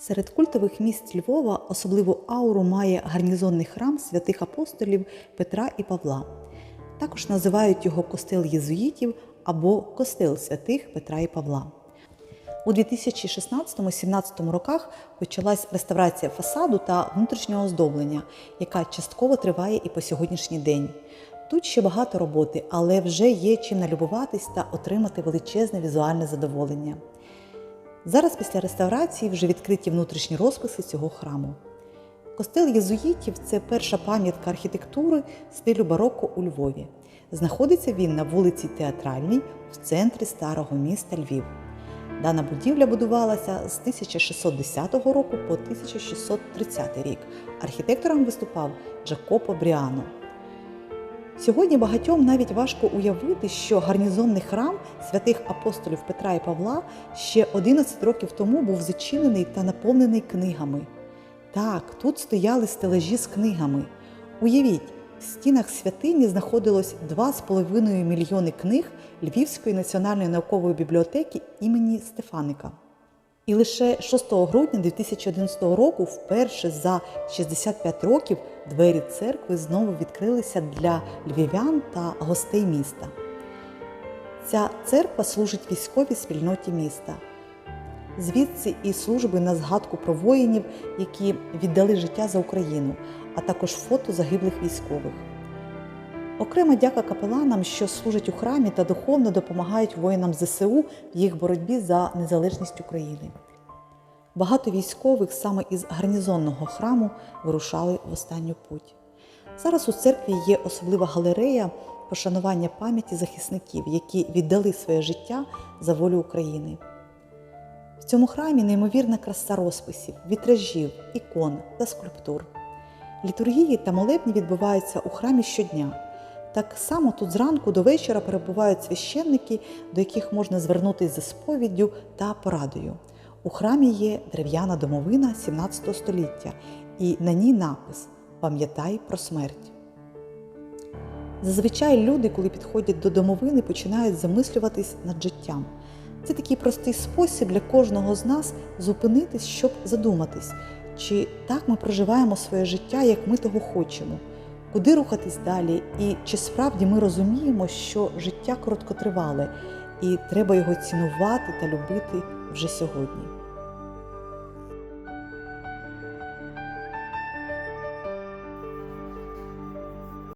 Серед культових місць Львова особливу ауру має гарнізонний храм святих апостолів Петра і Павла. Також називають його костел єзуїтів або костел святих Петра і Павла. У 2016-17 роках почалась реставрація фасаду та внутрішнього оздоблення, яка частково триває і по сьогоднішній день. Тут ще багато роботи, але вже є чим налюбуватись та отримати величезне візуальне задоволення. Зараз після реставрації вже відкриті внутрішні розписи цього храму. Костел єзуїтів це перша пам'ятка архітектури стилю бароко у Львові. Знаходиться він на вулиці Театральній в центрі старого міста Львів. Дана будівля будувалася з 1610 року по 1630 рік. Архітектором виступав Джакопо Бріано. Сьогодні багатьом навіть важко уявити, що гарнізонний храм святих апостолів Петра і Павла ще 11 років тому був зачинений та наповнений книгами. Так, тут стояли стележі з книгами. Уявіть, в стінах святині знаходилось 2,5 мільйони книг Львівської національної наукової бібліотеки імені Стефаника. І лише 6 грудня 2011 року, вперше за 65 років, двері церкви знову відкрилися для львів'ян та гостей міста. Ця церква служить військовій спільноті міста. Звідси і служби на згадку про воїнів, які віддали життя за Україну, а також фото загиблих військових. Окрема дяка капеланам, що служать у храмі та духовно допомагають воїнам ЗСУ в їх боротьбі за незалежність України. Багато військових саме із гарнізонного храму вирушали в останню путь. Зараз у церкві є особлива галерея пошанування пам'яті захисників, які віддали своє життя за волю України. В цьому храмі неймовірна краса розписів, вітражів, ікон та скульптур. Літургії та молебні відбуваються у храмі щодня. Так само тут зранку до вечора перебувають священники, до яких можна звернутися за сповіддю та порадою. У храмі є дерев'яна домовина 17 століття, і на ній напис Пам'ятай про смерть. Зазвичай люди, коли підходять до домовини, починають замислюватись над життям. Це такий простий спосіб для кожного з нас зупинитись, щоб задуматись, чи так ми проживаємо своє життя, як ми того хочемо, куди рухатись далі, і чи справді ми розуміємо, що життя короткотривале, і треба його цінувати та любити вже сьогодні.